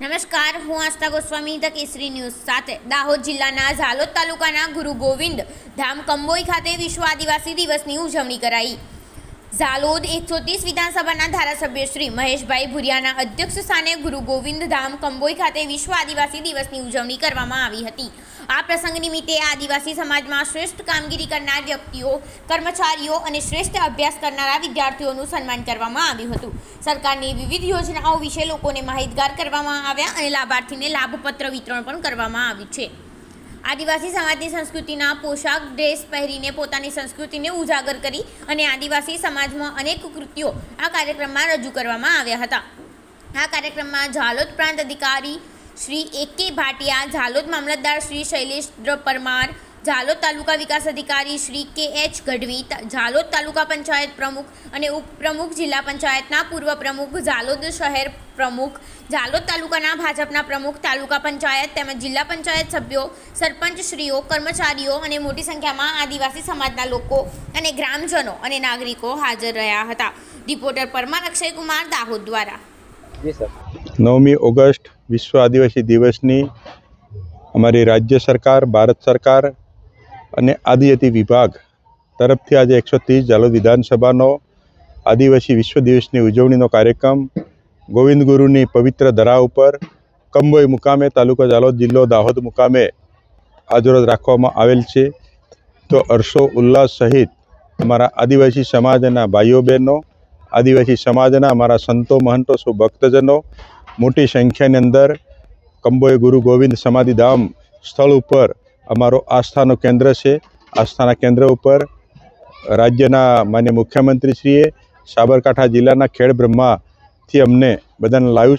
નમસ્કાર, હું Astha Goswami, the Kesari news સાથે દાહોદ જિલ્લાના ઝાલોદ તાલુકાના ગુરુ ગોવિંદ ધામ કંબોઈ ખાતે વિશ્વ આદિવાસી દિવસની ઉજવણી કરાઈ. ઝાલોદ એકસો ત્રીસ વિધાનસભાના ધારાસભ્ય શ્રી મહેશભાઈ ભુરિયાના અધ્યક્ષ સ્થાને ગુરુ ગોવિંદ ધામ કંબોઈ ખાતે વિશ્વ આદિવાસી દિવસની ઉજવણી કરવામાં આવી હતી. આ પ્રસંગ નિમિત્તે આદિવાસી સમાજમાં શ્રેષ્ઠ કામગીરી કરનાર વ્યક્તિઓ, કર્મચારીઓ અને શ્રેષ્ઠ અભ્યાસ કરનારા વિદ્યાર્થીઓનું સન્માન કરવામાં આવ્યું હતું. સરકારની વિવિધ યોજનાઓ વિશે લોકોને માહિતગાર કરવામાં આવ્યા અને લાભાર્થીને લાભપત્ર વિતરણ પણ કરવામાં આવ્યું છે. આદિવાસી સમાજની સંસ્કૃતિના પોશાક, ડ્રેસ પહેરીને પોતાની સંસ્કૃતિને ઉજાગર કરી અને આદિવાસી સમાજમાં અનેક કૃત્યો આ કાર્યક્રમમાં રજૂ કરવામાં આવ્યા હતા. આ કાર્યક્રમમાં ઝાલોદ પ્રાંત અધિકારી શ્રી એ કે ભાટિયા, ઝાલોદ મામલતદાર શ્રી શૈલેષ પરમાર ઝાલોદ તાલુકા વિકાસ અધિકારી શ્રી કે એચ ગઢવી ઝાલોદ તાલુકા પંચાયત પ્રમુખ અને ઉપપ્રમુખ જિલ્લા પંચાયતના પૂર્વ પ્રમુખ ઝાલોદ શહેર પ્રમુખ ઝાલોદ તાલુકાના ભાજપના પ્રમુખ તાલુકા પંચાયત તેમજ જિલ્લા પંચાયત સભ્યો સરપંચશ્રીઓ કર્મચારીઓ અને મોટી સંખ્યામાં આદિવાસી સમાજના લોકો અને ગ્રામજનો અને નાગરિકો હાજર રહ્યા હતા. રિપોર્ટર પરમાર અક્ષયકુમાર દાહોદ દ્વારા. નવમી ઓગસ્ટ વિશ્વ આદિવાસી દિવસની અમારી રાજ્ય સરકાર ભારત સરકાર અને આદિજાતિ વિભાગ તરફથી આજે એકસો ત્રીસ ઝાલોદ વિધાનસભાનો આદિવાસી વિશ્વ દિવસની ઉજવણીનો કાર્યક્રમ ગોવિંદ ગુરુની પવિત્ર ધરા ઉપર કંબોઈ મુકામે તાલુકો ઝાલોદ જિલ્લો દાહોદ મુકામે આજરોજ રાખવામાં આવેલ છે. તો હર્ષો ઉલ્લાસ સહિત અમારા આદિવાસી સમાજના ભાઈઓ બહેનો, આદિવાસી સમાજના અમારા સંતો, મહંતો, સુ ભક્તજનો મોટી સંખ્યાની અંદર કંબોઈ ગુરુ ગોવિંદ સમાધિધામ સ્થળ ઉપર અમારો આસ્થાનું કેન્દ્ર છે. આસ્થાના કેન્દ્ર ઉપર રાજ્યના માન્ય મુખ્યમંત્રીશ્રીએ સાબરકાંઠા જિલ્લાના ખેડ બ્રહ્માથી અમને બધાને લાઈવ